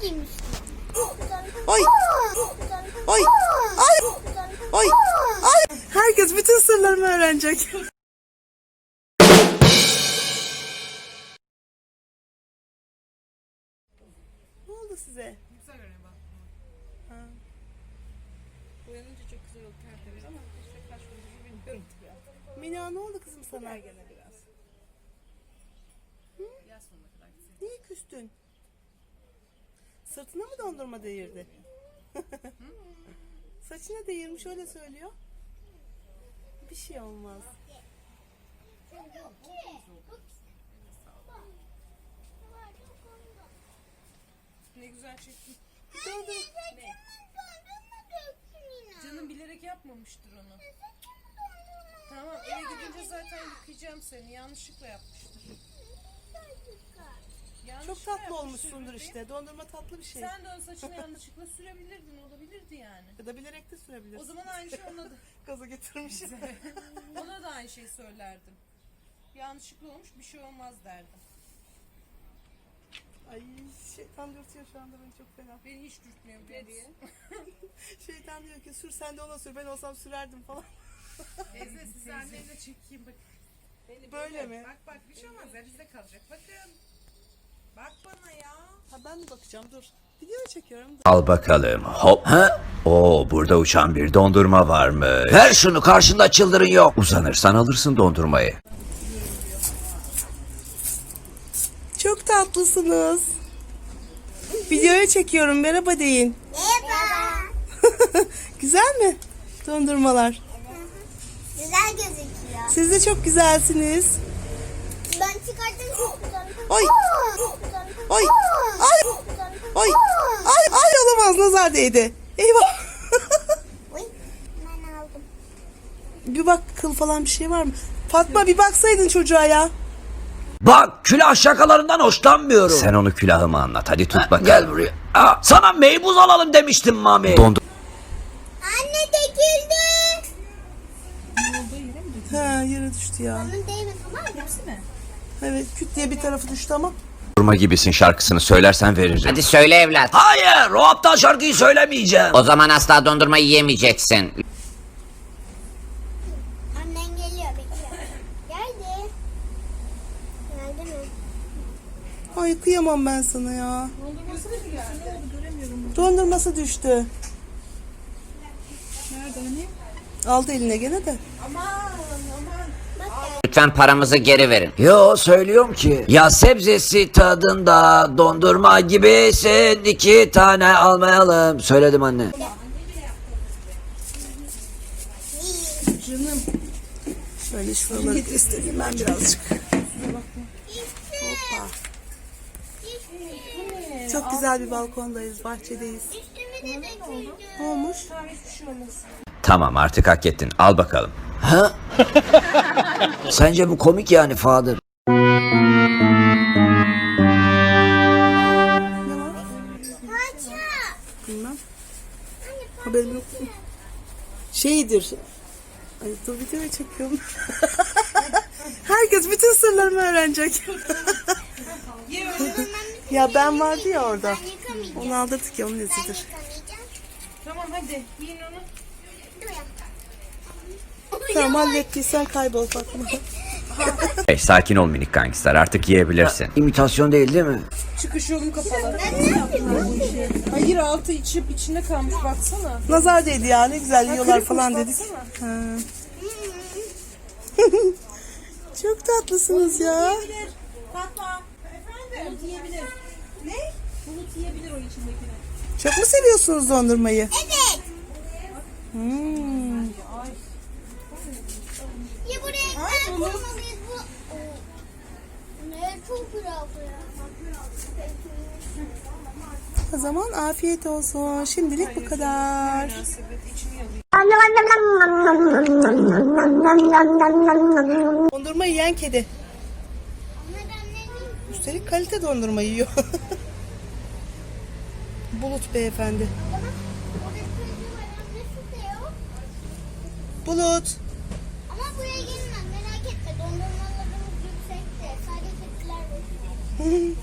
giymişsin. Ay. Ay. Ay. Ay. Ay. Herkes bütün sırlarımı öğrenecek. ne oldu size? Güzel görünüyor bak. Uyanınca çok güzel oldu tertemiz ama işte kaç gündür bilmiyorum tabii. Mina ne oldu kızım sana? Gene biraz. Yaz sonuna kadar. Niye küstün? Sırtına mı dondurma değirdi? Saçına değirmiş öyle söylüyor. Bir şey olmaz. Ne güzel çekti. Doldur. Canım bilerek yapmamıştır onu. Tamam eve gidince zaten yıkayacağım seni. Yanlışlıkla yapmıştır. Yanlışlıkla Çok tatlı olmuşsundur işte. Dondurma tatlı bir şey. Sen de onun saçını yanlışlıkla sürebilirdin. Olabilirdi yani. Ya da bilerek de O sürebilirsin. zaman aynı şey ona da, Gaza getirmiş. ona da aynı şeyi söylerdim. Yanlışlıkla olmuş bir şey olmaz derdim. Ay şeytan dürtüyor şu anda beni çok fena. Beni hiç dürtmüyor biliyor musun? Şeytan diyor ki sür sen de ona sür ben olsam sürerdim falan. Teyze size annemle çekeyim bak. Beni Böyle mi? Bak bak bir şey olmaz ya bizde kalacak. Bakın. Bak bana ya. Ha ben de bakacağım dur. Video çekiyorum. Al bakalım. Hop. Ha? Oo burada uçan bir dondurma var mı? Ver şunu karşında çıldırın yok. Uzanırsan alırsın dondurmayı. Çok tatlısınız. Videoya çekiyorum merhaba deyin. Merhaba. Güzel mi? Dondurmalar. Güzel gözüküyor. Siz de çok güzelsiniz. Ben çıkarttım çok güzel. Ay. Ay. Ay. Ay. Ay. Ay olamaz nazar değdi. Eyvah. Ben aldım. bir bak kıl falan bir şey var mı? Fatma bir baksaydın çocuğa ya. Bak külah şakalarından hoşlanmıyorum. Sen onu külahıma anlat. Hadi tut bakalım. Gel buraya. Aa, sana meybuz alalım demiştim Mami. Dondur Anne döküldü. Ha yere düştü ya. Onun değme tamam mı? Evet küt diye bir tarafı düştü ama. Dondurma gibisin şarkısını söylersen veririm. Hadi söyle evlat. Hayır o aptal şarkıyı söylemeyeceğim. O zaman asla dondurma yiyemeyeceksin. Annen geliyor bekliyor. Geldi. Geldi mi? Ay kıyamam ben sana ya. Dondurması düştü. Nerede hani? Aldı eline gene de. Aman aman. Lütfen paramızı geri verin. Yo söylüyorum ki. Ya sebzesi tadında dondurma gibisin iki tane almayalım. Söyledim anne. Canım. Şöyle şuraları istediğim ben birazcık. Hoppa. Çok güzel bir balkondayız, bahçedeyiz. Üstümü de döküldü. Ne olmuş? Tamam artık hak ettin. Al bakalım. Ha? Sence bu komik yani Fadır? Bilmem. Haberim yok. Şeydir. Ay dur videoyu çekiyorum. Herkes bütün sırlarımı öğrenecek. ya ben vardı ya orada. Onu aldırdık ya onun izidir. Tamam hadi yiyin onu. Tamam hallettiysen kaybol Fatma. Hey, sakin ol minik gangster artık yiyebilirsin. İmitasyon değil değil mi? Çıkış yolum kapalı. Hayır altı içip içinde kalmış baksana. Nazar değdi ya ne güzel yiyorlar falan dedik. Ha. Çok tatlısınız ya. Fatma. Efendim? Bulut yiyebilir. Ne? Bulut yiyebilir o içindekini. Çok mu seviyorsunuz dondurmayı? Evet. Hmm. Ya buraya ekmek koymalıyız bu. Ne çok buraya. O zaman afiyet olsun. Şimdilik bu kadar. Dondurma yiyen kedi. Üstelik kalite dondurma yiyor. Bulut beyefendi. orada çocuğu var. Annesi de yok. Bulut. Ama buraya gelmem merak etme. Dondurmalarımız yüksekte. Sadece kediler bekliyor.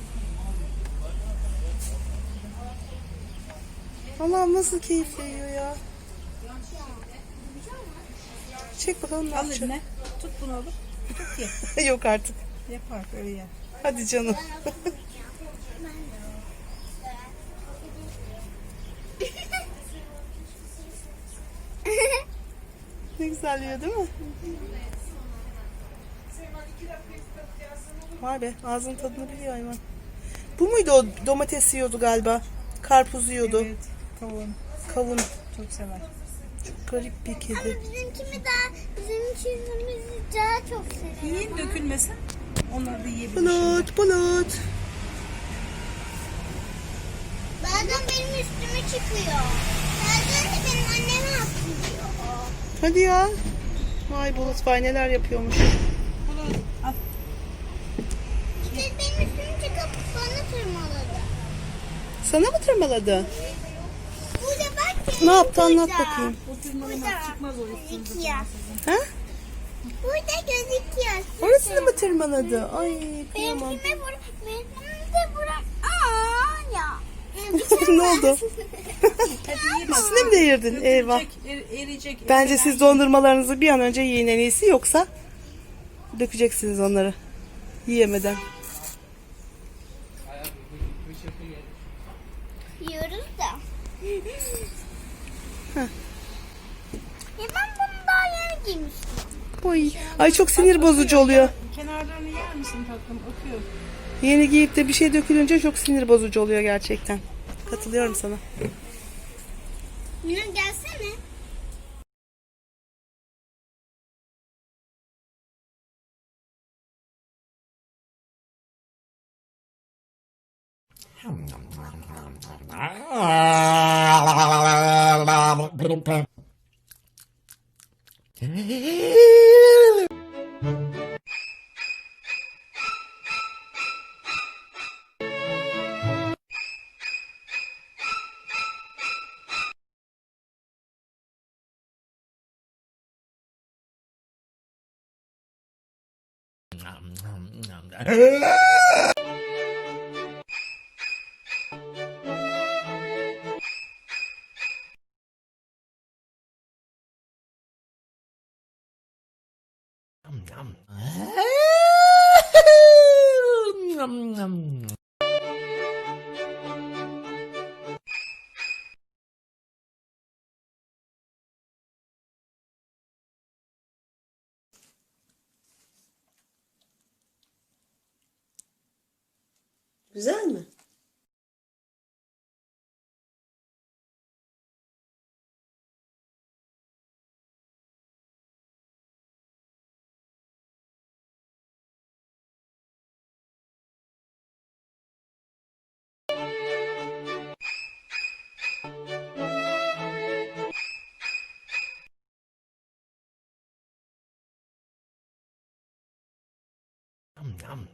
Allah'ım nasıl keyifle yiyor ya. Çek bakalım ne Al yapacak. eline. Tut bunu oğlum. Yok artık. Yapar böyle ya. Hadi canım. ne güzel yiyor değil mi? Vay be ağzının tadını biliyor hayvan. Bu muydu o domates yiyordu galiba? Karpuz yiyordu. Evet. Tavuğun. Kavun. Çok sever. Garip bir kedi. Bizimkimi daha, bizim çizimizi daha çok seviyorum. Yiyin dökülmesin. Onları da yiyebilir. Bulut, bulut. Bazen benim üstüme çıkıyor. Bazen de benim anneme atıyor. Hadi ya. Vay bulut vay neler yapıyormuş. Bulut al. İşte benim üstüme çıkıp bana tırmaladı. Sana mı tırmaladı? Burada bak. Ne yaptı anlat burada. bakayım. O tırmalamaz çıkmaz o üstünde. Gözüküyor. Ha? Burada gözüküyor. Orasını mı tırmaladı? Ay kıyamam. Benimkime bırak. Benim de bırak. Aa ya. Ne oldu? Üstüne mi değirdin? Eyvah. Er- eriyecek. Bence siz dondurmalarınızı bir an önce yiyin en iyisi yoksa dökeceksiniz onları yiyemeden. Yiyoruz da. ya ben bunu daha yeni giymiştim. Oy. Ay çok sinir bozucu oluyor. Kenarlarını yer misin tatlım? Akıyor. Yeni giyip de bir şey dökülünce çok sinir bozucu oluyor gerçekten. Katılıyorum sana. Yine gelsene. làm đã Nom nom. Nom. Güzel mi? Yum, yum.